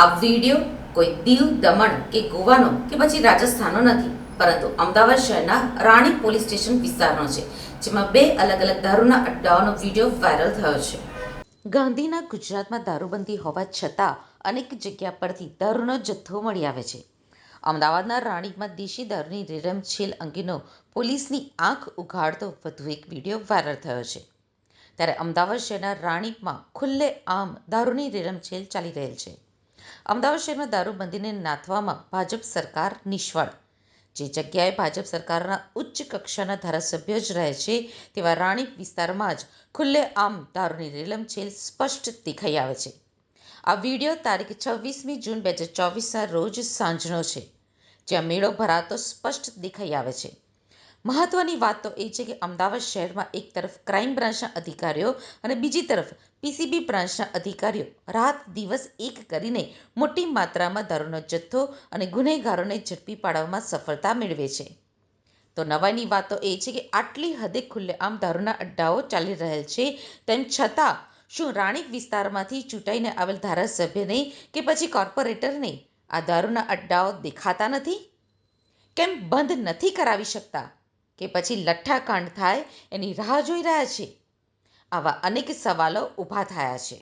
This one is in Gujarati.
આ વીડિયો કોઈ દીવ દમણ કે ગોવાનો કે પછી રાજસ્થાનનો નથી, પરંતુ અમદાવાદ શહેરના રાણી પોલીસ સ્ટેશન વિસ્તારનો છે, જેમાં બે અલગ અલગ દારૂના અડ્ડાઓનો વીડિયો વાયરલ થયો છે. ગાંધીના ગુજરાતમાં દારૂબંધી હોવા છતાં અનેક જગ્યા પરથી દારૂનો જથ્થો મળી આવે છે. અમદાવાદના રાણીપમાં દેશી દારૂની રેરમછેલ અંગેનો પોલીસની આંખ ઉઘાડતો વધુ એક વીડિયો વાયરલ થયો છે. ત્યારે અમદાવાદ શહેરના રાણીપમાં ખુલ્લે આમ દારૂની રેરમછેલ ચાલી રહેલ છે. અમદાવાદ શહેરમાં દારૂબંધીને નાથવામાં ભાજપ સરકાર નિષ્ફળ. જે જગ્યાએ ભાજપ સરકારના ઉચ્ચ કક્ષાના ધારાસભ્યો જ રહે છે, તેવા રાણીપ વિસ્તારમાં જ ખુલ્લે આમ દારૂની રેલમછેલ સ્પષ્ટ દેખાઈ આવે છે. આ વીડિયો તારીખ છવ્વીસમી જૂન બે હજાર ચોવીસના રોજ સાંજનો છે, જ્યાં મેળો ભરાતો સ્પષ્ટ દેખાઈ આવે છે. મહત્વની વાત તો એ છે કે અમદાવાદ શહેરમાં એક તરફ ક્રાઇમ બ્રાન્ચના અધિકારીઓ અને બીજી તરફ પીસીબી બ્રાન્ચના અધિકારીઓ રાત દિવસ એક કરીને મોટી માત્રામાં દારૂનો જથ્થો અને ગુનેગારોને ઝડપી પાડવામાં સફળતા મેળવે છે. તો નવાઈની વાત તો એ છે કે આટલી હદે ખુલ્લેઆમ દારૂના અડ્ડાઓ ચાલી રહેલ છે, તેમ છતાં શું રાણીપ વિસ્તારમાંથી ચૂંટાઈને આવેલ ધારાસભ્યને કે પછી કોર્પોરેટરને આ દારૂના અડ્ડાઓ દેખાતા નથી? કેમ બંધ નથી કરાવી શકતા? કે પછી લઠ્ઠાકાંડ થાય, એની રાહ જોઈ રહ્યા છે. આવા અનેક સવાલો ઊભા થયા છે.